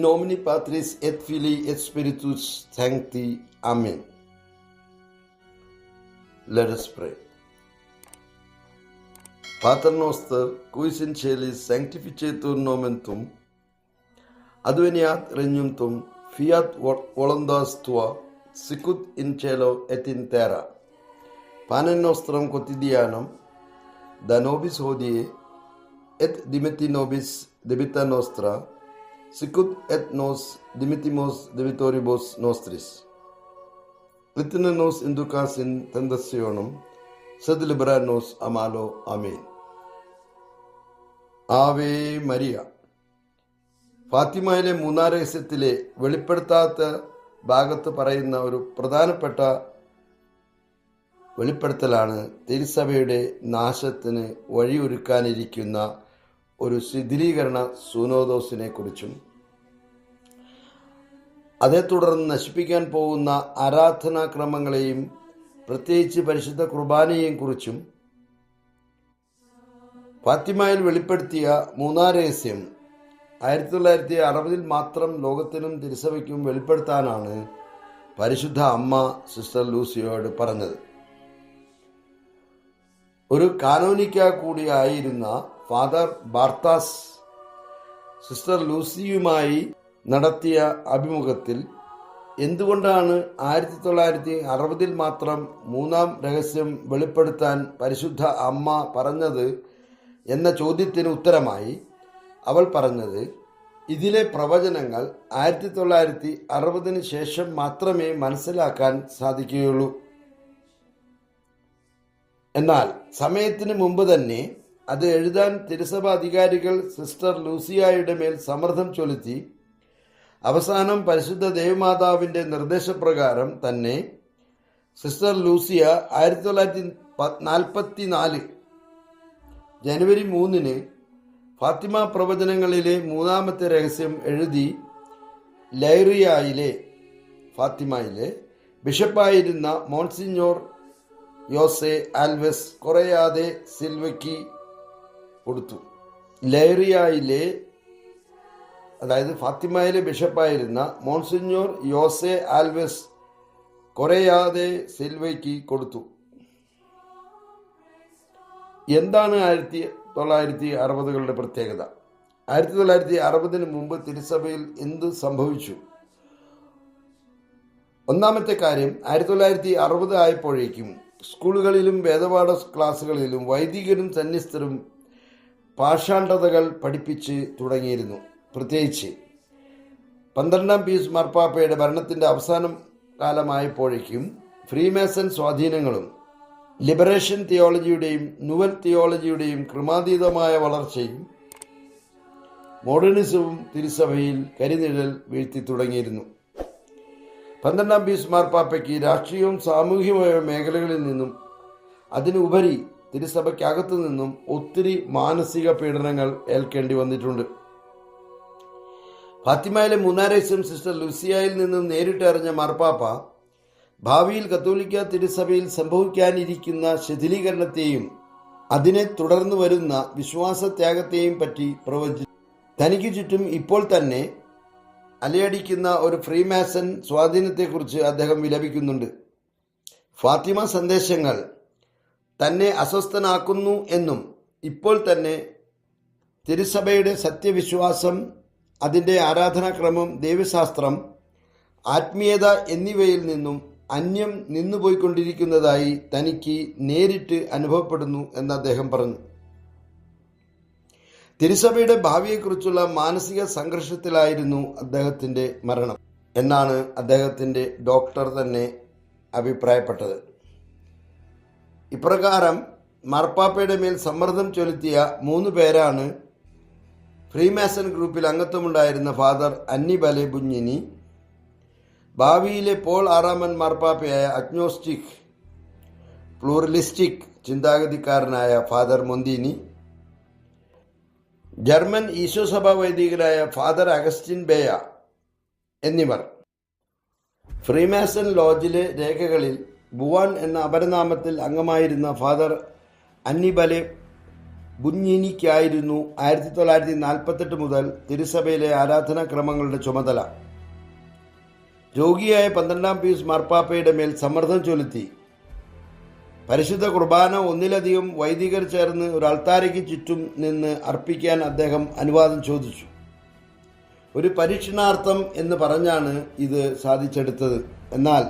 In nomine Patris et Filii et Spiritus Sancti. Amen. Let us pray. Pater noster, quis in celis sanctificetur nomen tum, adveniat regnum tum, fiat vo- voluntas tua, sicut in cielo et in terra. Panem nostrum quotidianum, da nobis hodie, et dimiti nobis debita nostra, sicut et nos dimittimos debitoribus nostris. Et ne nos inducas in tentationem, sed libera nos a malo. Amen. Ave Maria ഫാത്തിമയിലെ മൂന്നാം രഹസ്യത്തിലെ വെളിപ്പെടുത്താത്ത ഭാഗത്ത് പറയുന്ന ഒരു പ്രധാനപ്പെട്ട വെളിപ്പെടുത്തലാണ് തിരുസഭയുടെ നാശത്തിന് വഴിയൊരുക്കാനിരിക്കുന്ന ഒരു ശിഥിലീകരണ സൂനോദോസിനെ കുറിച്ചും അതേ തുടർന്ന് നശിപ്പിക്കാൻ പോകുന്ന ആരാധനാക്രമങ്ങളെയും പ്രത്യേകിച്ച് പരിശുദ്ധ കുർബാനയെയും കുറിച്ചും ഫാത്തിമയിൽ വെളിപ്പെടുത്തിയ മൂന്നാം രഹസ്യം ആയിരത്തി തൊള്ളായിരത്തി അറുപതിൽ മാത്രം ലോകത്തിനും തിരുസഭയ്ക്കും വെളിപ്പെടുത്താനാണ് പരിശുദ്ധ അമ്മ സിസ്റ്റർ ലൂസിയോട് പറഞ്ഞത്. ഒരു കാനോനിക്ക കൂടിയായിരുന്ന ഫാദർ ബാർത്താസ് സിസ്റ്റർ ലൂസിയുമായി നടത്തിയ അഭിമുഖത്തിൽ എന്തുകൊണ്ടാണ് ആയിരത്തി തൊള്ളായിരത്തി അറുപതിൽ മാത്രം മൂന്നാം രഹസ്യം വെളിപ്പെടുത്താൻ പരിശുദ്ധ അമ്മ പറഞ്ഞത് എന്ന ചോദ്യത്തിന് ഉത്തരമായി? അവൾ പറഞ്ഞത് ഇതിലെ പ്രവചനങ്ങൾ ആയിരത്തി തൊള്ളായിരത്തി അറുപതിന് ശേഷം മാത്രമേ മനസ്സിലാക്കാൻ സാധിക്കുകയുള്ളൂ. എന്നാൽ സമയത്തിന് മുമ്പ് തന്നെ അത് എഴുതാൻ തിരുസഭ അധികാരികൾ സിസ്റ്റർ ലൂസിയായുടെ മേൽ സമ്മർദ്ദം ചൊലുത്തി അവസാനം പരിശുദ്ധ ദേവമാതാവിന്റെ നിർദ്ദേശപ്രകാരം തന്നെ സിസ്റ്റർ ലൂസിയ ആയിരത്തി തൊള്ളായിരത്തി നാൽപ്പത്തി നാല് ജനുവരി മൂന്നിന് ഫാത്തിമ പ്രവചനങ്ങളിലെ മൂന്നാമത്തെ രഹസ്യം എഴുതി ലൈറിയയിലെ ഫാത്തിമയിലെ ബിഷപ്പായിരുന്ന മോൺസിഞ്ഞോർ യോസെ ആൽവെസ് കുറയാതെ സിൽവയ്ക്ക് കൊടുത്തു. ലൈറിയയിലെ അതായത് ഫാത്തിമയിലെ ബിഷപ്പായിരുന്ന മോൺസിഞ്ഞോർ യോസെ ആൽവെസ് കൊറയാതെ സിൽവയ്ക്ക് കൊടുത്തു. എന്താണ് ആയിരത്തി തൊള്ളായിരത്തി അറുപതുകളുടെ പ്രത്യേകത? ആയിരത്തി തൊള്ളായിരത്തി അറുപതിന് മുമ്പ് തിരുസഭയിൽ എന്ത് സംഭവിച്ചു? ഒന്നാമത്തെ കാര്യം ആയിരത്തി തൊള്ളായിരത്തി അറുപത് ആയപ്പോഴേക്കും സ്കൂളുകളിലും വേദപാഠ ക്ലാസ്സുകളിലും വൈദികരും സന്യസ്തരും പാഷാണ്ഡതകൾ പഠിപ്പിച്ച് തുടങ്ങിയിരുന്നു. പ്രത്യേകിച്ച് പന്ത്രണ്ടാം പീസ് മാർപ്പാപ്പയുടെ ഭരണത്തിന്റെ അവസാനം കാലമായപ്പോഴേക്കും ഫ്രീമേസൺ സ്വാധീനങ്ങളും ലിബറേഷൻ തിയോളജിയുടെയും നുവൽ തിയോളജിയുടെയും ക്രമാതീതമായ വളർച്ചയും മോഡേണിസവും തിരുസഭയിൽ കരിനിഴൽ വീഴ്ത്തി തുടങ്ങിയിരുന്നു. പന്ത്രണ്ടാം പീസ് മാർപ്പാപ്പയ്ക്ക് രാഷ്ട്രീയവും സാമൂഹികമായ മേഖലകളിൽ നിന്നും അതിനുപരി തിരുസഭയ്ക്കകത്തു നിന്നും ഒത്തിരി മാനസിക പീഡനങ്ങൾ ഏൽക്കേണ്ടി വന്നിട്ടുണ്ട്. ഫാത്തിമയിലെ മൂന്നാരേശ്വരം സിസ്റ്റർ ലുസിയയിൽ നിന്നും നേരിട്ട് അറിഞ്ഞ മാർപ്പാപ്പ ഭാവിയിൽ കത്തോലിക്ക തിരുസഭയിൽ സംഭവിക്കാനിരിക്കുന്ന ശിഥിലീകരണത്തെയും അതിനെ തുടർന്ന് വരുന്ന വിശ്വാസത്യാഗത്തെയും പറ്റി പ്രവചി തനിക്ക് ചുറ്റും ഇപ്പോൾ തന്നെ അലയടിക്കുന്ന ഒരു ഫ്രീമാസൺ സ്വാധീനത്തെക്കുറിച്ച് അദ്ദേഹം വിലപിക്കുന്നുണ്ട്. ഫാത്തിമ സന്ദേശങ്ങൾ തന്നെ അസ്വസ്ഥനാക്കുന്നു എന്നും ഇപ്പോൾ തന്നെ തിരുസഭയുടെ സത്യവിശ്വാസം അതിന്റെ ആരാധനാക്രമം ദൈവശാസ്ത്രം ആത്മീയത എന്നിവയിൽ നിന്നും അന്യം നിന്നുപോയിക്കൊണ്ടിരിക്കുന്നതായി തനിക്ക് നേരിട്ട് അനുഭവപ്പെടുന്നു എന്ന് അദ്ദേഹം പറഞ്ഞു. തിരുസഭയുടെ ഭാവിയെക്കുറിച്ചുള്ള മാനസിക സംഘർഷത്തിലായിരുന്നു അദ്ദേഹത്തിന്റെ മരണം എന്നാണ് അദ്ദേഹത്തിന്റെ ഡോക്ടർ തന്നെ അഭിപ്രായപ്പെട്ടത്. ഇപ്രകാരം മാർപ്പാപ്പയുടെ മേൽ സമ്മർദ്ദം ചൊലുത്തിയ മൂന്ന് പേരാണ് ഫ്രീമാസൺ ഗ്രൂപ്പിൽ അംഗത്വമുണ്ടായിരുന്ന ഫാദർ അന്നി ബലെ ബുഞ്ഞിനി ഭാവിയിലെ പോൾ ആറാമൻ മാർപ്പാപ്പയായ അഗ്നോസ്റ്റിക് പ്ലൂറലിസ്റ്റിക് ചിന്താഗതിക്കാരനായ ഫാദർ മൊന്തീനി ജർമ്മൻ ഈശോസഭാ വൈദികരായ ഫാദർ അഗസ്റ്റിൻ ബേയ എന്നിവർ. ഫ്രീമാസൺ ലോജിലെ രേഖകളിൽ ബുവാൻ എന്ന അപരനാമത്തിൽ അംഗമായിരുന്ന ഫാദർ അന്നിബലെ ബുഞ്ഞിനിക്കായിരുന്നു ആയിരത്തി തൊള്ളായിരത്തി നാൽപ്പത്തെട്ട് മുതൽ തിരുസഭയിലെ ആരാധനാക്രമങ്ങളുടെ ചുമതല. രോഗിയായ പന്ത്രണ്ടാം പീസ് മാർപ്പാപ്പയുടെ മേൽ സമ്മർദ്ദം ചൊലുത്തി. പരിശുദ്ധ കുർബാന ഒന്നിലധികം വൈദികർ ചേർന്ന് ഒരു അൾത്താരയ്ക്ക് ചുറ്റും നിന്ന് അർപ്പിക്കാൻ അദ്ദേഹം അനുവാദം ചോദിച്ചു. ഒരു പരീക്ഷണാർത്ഥം എന്ന് പറഞ്ഞാണ് ഇത് സാധിച്ചെടുത്തത്. എന്നാൽ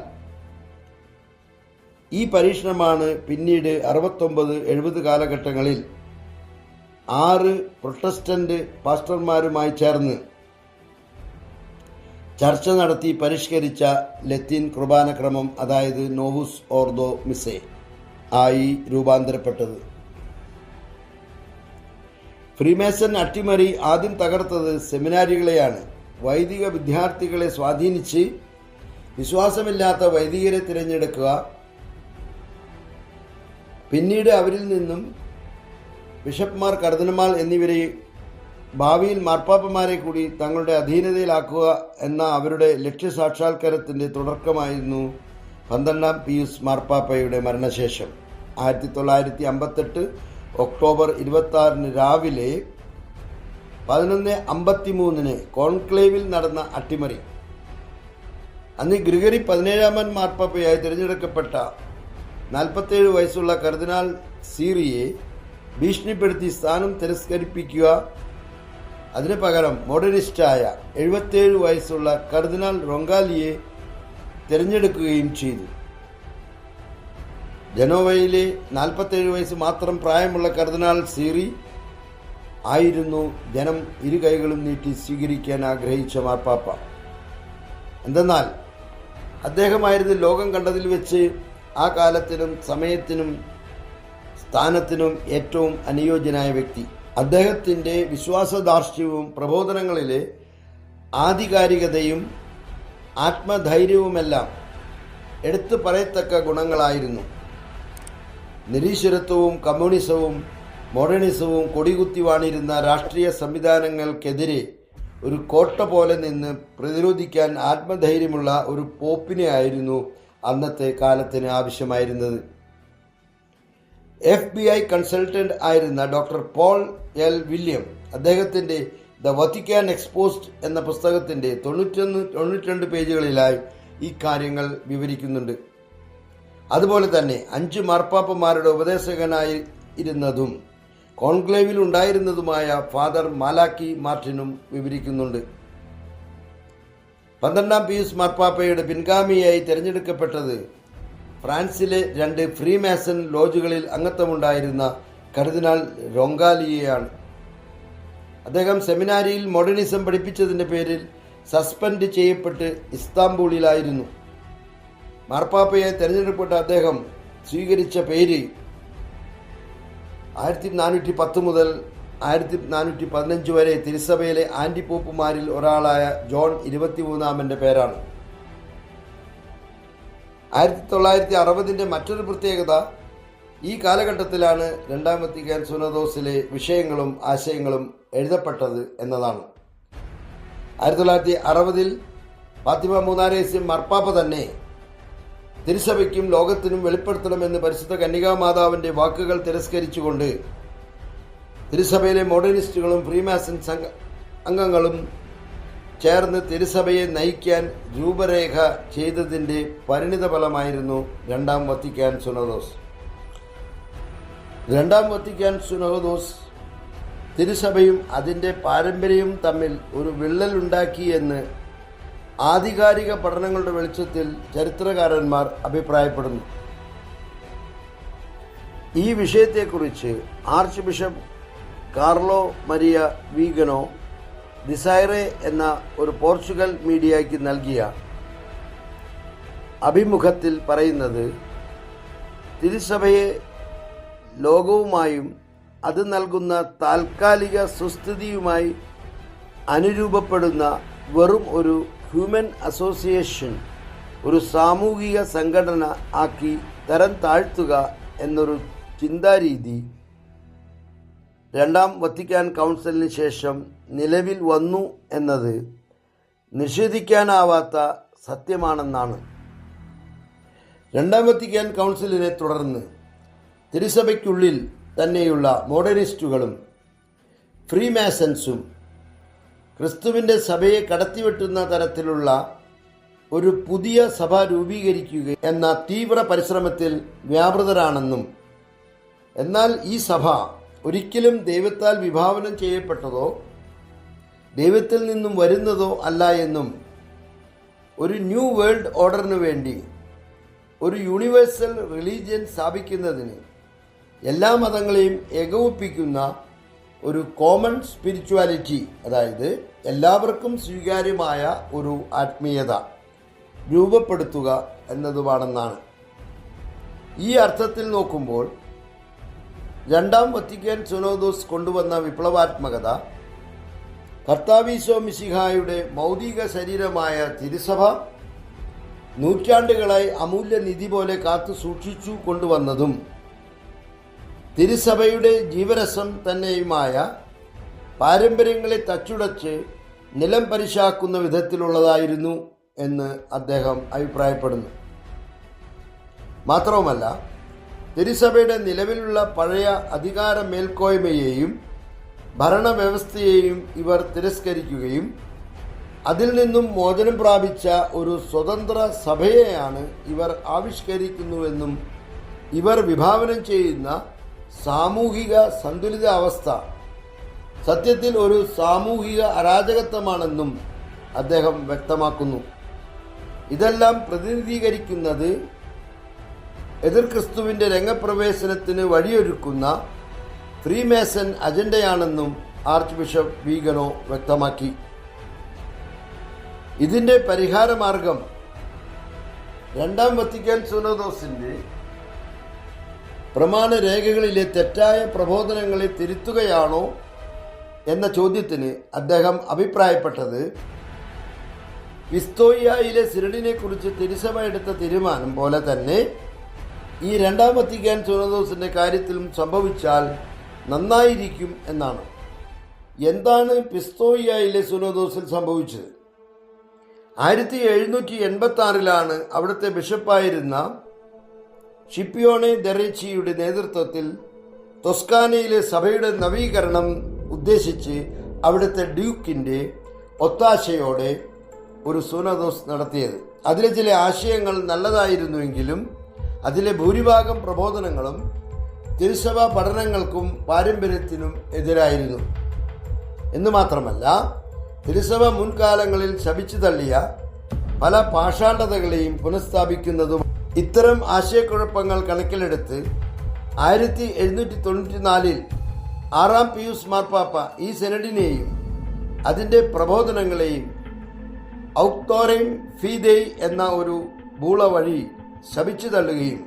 ഈ പരീക്ഷണമാണ് പിന്നീട് അറുപത്തൊമ്പത് എഴുപത് കാലഘട്ടങ്ങളിൽ ആറ് പ്രൊട്ടസ്റ്റന്റ് പാസ്റ്റർമാരുമായി ചേർന്ന് ചർച്ച നടത്തി പരിഷ്കരിച്ച ലത്തീൻ കുർബാനക്രമം അതായത് നോവുസ് ഓർദോ മിസെ ആയി രൂപാന്തരപ്പെട്ടത്. ഫ്രീമേസൺ അട്ടിമറി ആദ്യം തകർത്തത് സെമിനാരികളെയാണ്. വൈദിക വിദ്യാർത്ഥികളെ സ്വാധീനിച്ച് വിശ്വാസമില്ലാത്ത വൈദികരെ തിരഞ്ഞെടുക്കുക പിന്നീട് അവരിൽ നിന്നും ബിഷപ്പ്മാർ കർദിനമാർ എന്നിവരെ ഭാവിയിൽ മാർപ്പാപ്പമാരെ കൂടി തങ്ങളുടെ അധീനതയിലാക്കുക എന്ന അവരുടെ ലക്ഷ്യസാക്ഷാത്കാരത്തിന്റെ തുടക്കമായിരുന്നു പന്ത്രണ്ടാം പിയൂസ് മാർപ്പാപ്പയുടെ മരണശേഷം. ആയിരത്തി തൊള്ളായിരത്തി അമ്പത്തെട്ട് ഒക്ടോബർ ഇരുപത്തി രാവിലെ പതിനൊന്ന് അമ്പത്തി മൂന്നിന് കോൺക്ലേവിൽ നടന്ന അട്ടിമറി. അന്ന് ഗ്രിഗറി പതിനേഴാമൻ മാർപ്പാപ്പയായി തിരഞ്ഞെടുക്കപ്പെട്ട നാൽപ്പത്തേഴ് വയസ്സുള്ള കർദിനാൾ സീറിയെ ഭീഷണിപ്പെടുത്തി സ്ഥാനം തിരസ്കരിപ്പിക്കുക. അതിനു പകരം മോഡലിസ്റ്റായ എഴുപത്തേഴ് വയസ്സുള്ള കർദിനാൾ റൊങ്കാലിയെ തിരഞ്ഞെടുക്കുകയും ചെയ്തു. ജനോവയിലെ നാൽപ്പത്തേഴ് വയസ്സ് മാത്രം പ്രായമുള്ള കർദിനാൾ സീറി ആയിരുന്നു ജനം ഇരു കൈകളും നീട്ടി സ്വീകരിക്കാൻ ആഗ്രഹിച്ച മാർപ്പാപ്പ. എന്തെന്നാൽ അദ്ദേഹമായിരുന്നു ലോകം കണ്ടതിൽ വെച്ച് ആ കാലത്തിനും സമയത്തിനും സ്ഥാനത്തിനും ഏറ്റവും അനുയോജ്യനായ വ്യക്തി. അദ്ദേഹത്തിന്റെ വിശ്വാസദാർഷ്ട്യവും പ്രബോധനങ്ങളിലെ ആധികാരികതയും ആത്മധൈര്യവുമെല്ലാം എടുത്തു പറയത്തക്ക ഗുണങ്ങളായിരുന്നു. നിരീശ്വരത്വവും കമ്മ്യൂണിസവും മോഡേണിസവും കൊടികുത്തി വാണിരുന്ന രാഷ്ട്രീയ സംവിധാനങ്ങൾക്കെതിരെ ഒരു കോട്ട പോലെ നിന്ന് പ്രതിരോധിക്കാൻ ആത്മധൈര്യമുള്ള ഒരു പോപ്പിനെ ആയിരുന്നു അന്നത്തെ കാലത്തിന് ആവശ്യമായിരുന്നത്. എഫ് ബി ഐ കൺസൾട്ടന്റ് ആയിരുന്ന ഡോക്ടർ പോൾ എൽ വില്യം അദ്ദേഹത്തിന്റെ ദ വത്തിക്കാൻ എക്സ്പോസ്ഡ് എന്ന പുസ്തകത്തിന്റെ തൊണ്ണൂറ്റൊന്ന് തൊണ്ണൂറ്റിരണ്ട് പേജുകളിലായി ഈ കാര്യങ്ങൾ വിവരിക്കുന്നുണ്ട്. അതുപോലെ തന്നെ അഞ്ച് മാർപ്പാപ്പമാരുടെ ഉപദേശകനായി ഇരുന്നതും കോൺക്ലേവിൽ ഉണ്ടായിരുന്നതുമായ ഫാദർ മാലാക്കി മാർട്ടിനും വിവരിക്കുന്നുണ്ട്. പന്ത്രണ്ടാം പീയൂസ് മാർപ്പാപ്പയുടെ പിൻഗാമിയായി തിരഞ്ഞെടുക്കപ്പെട്ടത് ഫ്രാൻസിലെ രണ്ട് ഫ്രീമാസൺ ലോജുകളിൽ അംഗത്വമുണ്ടായിരുന്ന കർദിനാൾ റൊങ്കാലിയെയാണ്. അദ്ദേഹം സെമിനാരിയിൽ മോഡേണിസം പഠിപ്പിച്ചതിന്റെ പേരിൽ സസ്പെൻഡ് ചെയ്യപ്പെട്ട് ഇസ്താംബൂളിലായിരുന്നു. മാർപ്പാപ്പയെ തിരഞ്ഞെടുക്കപ്പെട്ട അദ്ദേഹം സ്വീകരിച്ച പേര് ആയിരത്തി നാനൂറ്റി പത്ത് മുതൽ ആയിരത്തി നാനൂറ്റി പതിനഞ്ച് വരെ തിരുസഭയിലെ ആന്റി പോപ്പുമാരിൽ ഒരാളായ ജോൺ ഇരുപത്തിമൂന്നാമന്റെ പേരാണ്. ആയിരത്തി തൊള്ളായിരത്തി അറുപതിന്റെ മറ്റൊരു പ്രത്യേകത ഈ കാലഘട്ടത്തിലാണ് രണ്ടാമത്തെ വത്തിക്കാൻ സുനദോസിലെ വിഷയങ്ങളും ആശയങ്ങളും എഴുതപ്പെട്ടത് എന്നതാണ്. ആയിരത്തി തൊള്ളായിരത്തി അറുപതിൽ ഫാത്തിമ മൂന്നാരേസ്യം മർപ്പാപ്പ തന്നെ തിരുസഭയ്ക്കും ലോകത്തിനും വെളിപ്പെടുത്തണമെന്ന് പരിശുദ്ധ കന്യകാമാതാവിന്റെ വാക്കുകൾ തിരസ്കരിച്ചുകൊണ്ട് തിരുസഭയിലെ മോഡേണിസ്റ്റുകളും ഫ്രീമാസൺ അംഗങ്ങളും ചേർന്ന് തിരുസഭയെ നയിക്കാൻ രൂപരേഖ ചെയ്തതിന്റെ പരിണിതഫലമായിരുന്നു രണ്ടാം വത്തിക്കാൻ സുനദോസ്. രണ്ടാം വത്തിക്കാൻ സുനഹദോസ് തിരുസഭയും അതിന്റെ പാരമ്പര്യവും തമ്മിൽ ഒരു വിള്ളലുണ്ടാക്കി എന്ന് ആധികാരിക പഠനങ്ങളുടെ വെളിച്ചത്തിൽ ചരിത്രകാരന്മാർ അഭിപ്രായപ്പെടുന്നു. ഈ വിഷയത്തെക്കുറിച്ച് archbishop Carlo Maria Vigano ദിസൈറെ എന്ന ഒരു പോർച്ചുഗൽ മീഡിയയ്ക്ക് നൽകിയ അഭിമുഖത്തിൽ പറയുന്നത് തിരുസഭയെ ലോകവുമായും അത് നൽകുന്ന താൽക്കാലിക സുസ്ഥിതിയുമായി അനുരൂപപ്പെടുന്ന വെറും ഒരു ഹ്യൂമൻ അസോസിയേഷൻ ഒരു സാമൂഹിക സംഘടന ആക്കി തരം താഴ്ത്തുക എന്നൊരു ചിന്താരീതി രണ്ടാം വത്തിക്കാൻ കൗൺസിലിന് ശേഷം നിലവിൽ വന്നു എന്നത് നിഷേധിക്കാനാവാത്ത സത്യമാണെന്നാണ്. രണ്ടാം വത്തിക്കാൻ കൗൺസിലിനെ തുടർന്ന് തിരുസഭയ്ക്കുള്ളിൽ തന്നെയുള്ള മോഡേണിസ്റ്റുകളും ഫ്രീമാസൻസും ക്രിസ്തുവിന്റെ സഭയെ കടത്തിവെട്ടുന്ന തരത്തിലുള്ള ഒരു പുതിയ സഭ രൂപീകരിക്കുക എന്ന തീവ്ര പരിശ്രമത്തിൽ വ്യാപൃതരാണെന്നും എന്നാൽ ഈ സഭ ഒരിക്കലും ദൈവത്താൽ വിഭാവനം ചെയ്യപ്പെട്ടതോ ദൈവത്തിൽ നിന്നും വരുന്നതോ അല്ല എന്നും ഒരു ന്യൂ വേൾഡ് ഓർഡറിനു വേണ്ടി ഒരു യൂണിവേഴ്സൽ റിലീജിയൻ സ്ഥാപിക്കുന്നതിന് എല്ലാ മതങ്ങളെയും ഏകോപിപ്പിക്കുന്ന ഒരു കോമൺ സ്പിരിച്വാലിറ്റി അതായത് എല്ലാവർക്കും സ്വീകാര്യമായ ഒരു ആത്മീയത രൂപപ്പെടുത്തുക എന്നതുമാണെന്നാണ് ഈ അർത്ഥത്തിൽ നോക്കുമ്പോൾ രണ്ടാം വത്തിക്കാൻ സുനോദോസ് കൊണ്ടുവന്ന വിപ്ലവാത്മകത കർത്താവീശോ മിശിഹായുടെ മൗതിക ശരീരമായ തിരുസഭ നൂറ്റാണ്ടുകളായി അമൂല്യ നിധി പോലെ കാത്തു സൂക്ഷിച്ചു കൊണ്ടുവന്നതും തിരുസഭയുടെ ജീവരസം തന്നെയുമായ പാരമ്പര്യങ്ങളെ തച്ചുടച്ച് നിലം പരിശാക്കുന്ന വിധത്തിലുള്ളതായിരുന്നു എന്ന് അദ്ദേഹം അഭിപ്രായപ്പെടുന്നു. മാത്രവുമല്ല തിരുസഭയുടെ നിലവിലുള്ള പഴയ അധികാര മേൽക്കോയ്മയെയും ഭരണവ്യവസ്ഥയെയും ഇവർ തിരസ്കരിക്കുകയും അതിൽ നിന്നും മോചനം പ്രാപിച്ച ഒരു സ്വതന്ത്ര സഭയെയാണ് ഇവർ ആവിഷ്കരിക്കുന്നുവെന്നും ഇവർ വിഭാവനം ചെയ്യുന്ന സാമൂഹിക സന്തുലിത അവസ്ഥ സത്യത്തിൽ ഒരു സാമൂഹിക അരാജകത്വമാണെന്നും അദ്ദേഹം വ്യക്തമാക്കുന്നു. ഇതെല്ലാം പ്രതിനിധീകരിക്കുന്നത് എതിർ ക്രിസ്തുവിന്റെ രംഗപ്രവേശനത്തിന് വഴിയൊരുക്കുന്ന ഫ്രീമേസൺ അജണ്ടയാണെന്നും ആർച്ച് ബിഷപ്പ് വീഗനോ വ്യക്തമാക്കി. ഇതിന്റെ പരിഹാരമാർഗം രണ്ടാം വത്തിക്കാൻ സുനോദോസിന്റെ പ്രമാണ രേഖകളിലെ തെറ്റായ പ്രബോധനങ്ങളെ തിരുത്തുകയാണോ എന്ന ചോദ്യത്തിന് അദ്ദേഹം അഭിപ്രായപ്പെട്ടത് വിസ്തോയിയായിലെ സിരടിനെ കുറിച്ച് തിരുസഭ എടുത്ത തീരുമാനം പോലെ തന്നെ ഈ രണ്ടാം വത്തിക്കാൻ സുനദോസിന്റെ കാര്യത്തിലും സംഭവിച്ചാൽ നന്നായിരിക്കും എന്നാണ്. എന്താണ് പിസ്തോയിയയിലെ സുനദോസിൽ സംഭവിച്ചത്? ആയിരത്തി എഴുന്നൂറ്റി എൺപത്തി ആറിലാണ് അവിടുത്തെ ബിഷപ്പായിരുന്ന ഷിപ്പിയോണെ ദറേച്ചിയുടെ നേതൃത്വത്തിൽ തൊസ്കാനയിലെ സഭയുടെ നവീകരണം ഉദ്ദേശിച്ച് അവിടുത്തെ ഡ്യൂക്കിന്റെ ഒത്താശയോടെ ഒരു സുനദോസ് നടത്തിയത്. അതിലെ ചില ആശയങ്ങൾ നല്ലതായിരുന്നുവെങ്കിലും അതിലെ ഭൂരിഭാഗം പ്രബോധനങ്ങളും തിരുസഭാ പഠനങ്ങൾക്കും പാരമ്പര്യത്തിനും എതിരായിരുന്നു. എന്ന് മാത്രമല്ല തിരുസഭ മുൻകാലങ്ങളിൽ ശപിച്ചു തള്ളിയ പല പാഷാണ്ഡതകളെയും പുനഃസ്ഥാപിക്കുന്നതും ഇത്തരം ആശയക്കുഴപ്പങ്ങൾ കണക്കിലെടുത്ത് ആയിരത്തി എഴുന്നൂറ്റി തൊണ്ണൂറ്റിനാലിൽ ആറാം പിയൂസ് മാർപ്പാപ്പ ഈ സെനഡിനെയും അതിന്റെ പ്രബോധനങ്ങളെയും ഔക്തോറയും ഫീദെയ് എന്ന ഒരു ബൂള വഴി ശപിച്ചു തള്ളുകയും.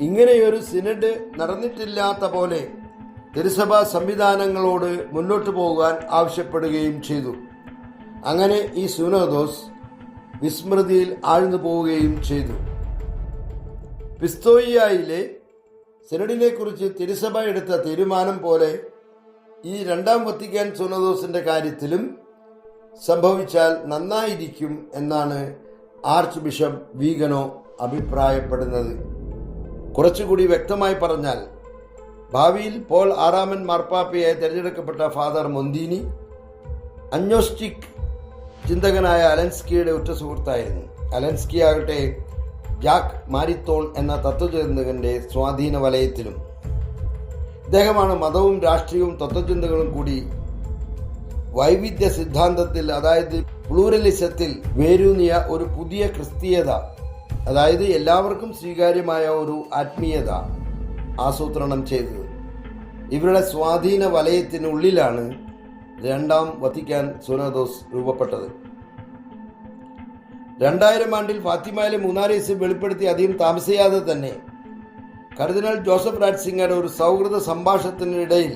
ഇങ്ങനെയൊരു സിനഡ് നടന്നിട്ടില്ലാത്ത പോലെ തിരുസഭാ സംവിധാനങ്ങളോട് മുന്നോട്ടു പോകാൻ ആവശ്യപ്പെടുകയും ചെയ്തു. അങ്ങനെ ഈ സുനോദോസ് വിസ്മൃതിയിൽ ആഴ്ന്നു പോവുകയും ചെയ്തു. പിസ്തോയിയായിലെ സിനഡിനെ കുറിച്ച് തിരുസഭ എടുത്ത തീരുമാനം പോലെ ഈ രണ്ടാം വത്തിക്കാൻ സുനദോസിന്റെ കാര്യത്തിലും സംഭവിച്ചാൽ നന്നായിരിക്കും എന്നാണ് ആർച്ച് ബിഷപ്പ് വീഗനോ അഭിപ്രായപ്പെടുന്നത്. കുറച്ചുകൂടി വ്യക്തമായി പറഞ്ഞാൽ ഭാവിയിൽ പോൾ ആറാമൻ മാർപ്പാപ്പയായി തിരഞ്ഞെടുക്കപ്പെട്ട ഫാദർ മൊന്തീനി അന്യോസ്റ്റിക് ചിന്തകനായ അലൻസ്കിയുടെ ഉറ്റ സുഹൃത്തായിരുന്നു. അലൻസ്കി ആകട്ടെ ജാക്ക് മാരിത്തോൺ എന്ന തത്വചിന്തകന്റെ സ്വാധീന വലയത്തിലും ഇദ്ദേഹമാണ് മതവും രാഷ്ട്രീയവും തത്വചിന്തകളും കൂടി വൈവിധ്യ സിദ്ധാന്തത്തിൽ അതായത് പ്ലൂറലിസത്തിൽ വേരൂന്നിയ ഒരു പുതിയ ക്രിസ്തീയത അതായത് എല്ലാവർക്കും സ്വീകാര്യമായ ഒരു ആത്മീയത ആസൂത്രണം ചെയ്തത് ഇവരുടെ സ്വാധീന വലയത്തിനുള്ളിലാണ് രണ്ടാം വത്തിക്കാൻ സുനദോസ് രൂപപ്പെട്ടത്. രണ്ടായിരം ആണ്ടിൽ ഫാത്തിമയിലെ മൂന്നാരീസ് വെളിപ്പെടുത്തി അധികം താമസിയാതെ തന്നെ കർദിനാൾ ജോസഫ് രാറ്റ്സിംഗർ ഒരു സൗഹൃദ സംഭാഷണത്തിനിടയിൽ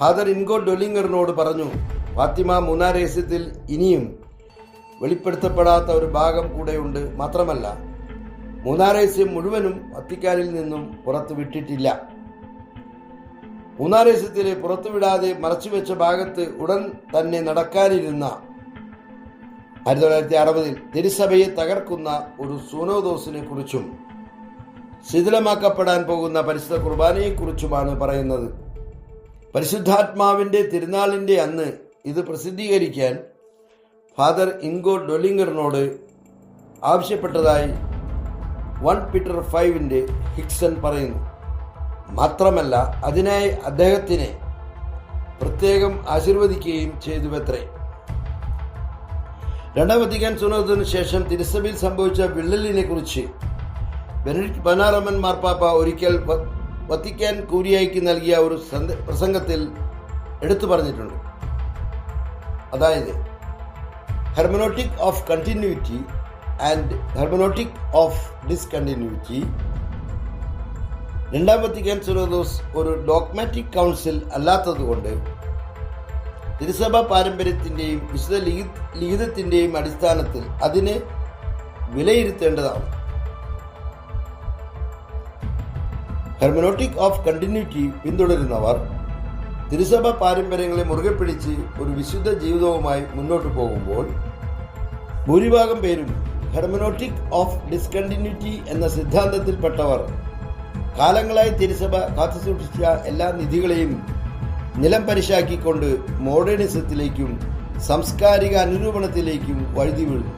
ഫാദർ ഇൻഗോ ഡൊലിംഗറിനോട് പറഞ്ഞു ഫാത്തിമ മൂന്നാരേസ്യത്തിൽ ഇനിയും വെളിപ്പെടുത്തപ്പെടാത്ത ഒരു ഭാഗം കൂടെയുണ്ട് മാത്രമല്ല മൂന്നാരേസ്യം മുഴുവനും വത്തിക്കാനിൽ നിന്നും പുറത്തു വിട്ടിട്ടില്ല. മൂന്നാരേസ്യത്തിലെ പുറത്തുവിടാതെ മറച്ചുവെച്ച ഭാഗത്ത് ഉടൻ തന്നെ നടക്കാനിരുന്ന ആയിരത്തി തൊള്ളായിരത്തി അറുപതിൽ തിരുസഭയെ തകർക്കുന്ന ഒരു സൂനോദോസിനെ കുറിച്ചും ശിഥിലമാക്കപ്പെടാൻ പോകുന്ന പരിശുദ്ധ കുർബാനയെക്കുറിച്ചുമാണ് പറയുന്നത്. പരിശുദ്ധാത്മാവിന്റെ തിരുനാളിന്റെ അന്ന് ഇത് പ്രസിദ്ധീകരിക്കാൻ ഫാദർ ഇൻഗോ ഡൊലിംഗറിനോട് ആവശ്യപ്പെട്ടതായി വൺ പീറ്റർ ഫൈവിന്റെ ഹിക്സൺ പറയുന്നു. മാത്രമല്ല അതിനായി അദ്ദേഹത്തിനെ പ്രത്യേകം ആശീർവദിക്കുകയും ചെയ്തുവത്രേ. രണ്ടാം വത്തിക്കാൻ സുനോദത്തിന് ശേഷം തിരുസഭയിൽ സംഭവിച്ച വിള്ളലിനെ കുറിച്ച് ബെനഡിക്ട് പനാറമൻ മാർപ്പാപ്പ ഒരിക്കൽ വത്തിക്കാൻ കൂരിയായിക്ക് നൽകിയ ഒരു പ്രസംഗത്തിൽ എടുത്തു പറഞ്ഞിട്ടുണ്ട്. അതായത് hermeneutic of continuity and hermeneutic of discontinuity രണ്ടാം വത്തിക്കാൻ സുനോദോസ് ഒരു ഡോക്മാറ്റിക് കൗൺസിൽ അല്ലാത്തതുകൊണ്ട് തിരുസഭ പാരമ്പര്യത്തിന്റെയും വിശുദ്ധ ലിഖി- ലിഖിതത്തിന്റെയും അടിസ്ഥാനത്തിൽ അതിനെ വിലയിരുത്തേണ്ടതാണ്. ഹെർമനോട്ടിക് ഓഫ് കണ്ടിന്യൂറ്റി പിന്തുടരുന്നവർ തിരുസഭ പാരമ്പര്യങ്ങളെ മുറുകെ പിടിച്ച് ഒരു വിശുദ്ധ ജീവിതവുമായി മുന്നോട്ട് പോകുമ്പോൾ ഭൂരിഭാഗം പേരും ഹെർമനോട്ടിക് ഓഫ് ഡിസ്കണ്ടിന്യൂറ്റി എന്ന സിദ്ധാന്തത്തിൽപ്പെട്ടവർ. കാലങ്ങളായി തിരുസഭ കാത്തുസൂക്ഷിച്ച എല്ലാ നിധികളെയും നിലം പരിശാക്കിക്കൊണ്ട് മോഡേണിസത്തിലേക്കും സാംസ്കാരിക അനുരൂപണത്തിലേക്കും വഴുതി വീഴുന്നു.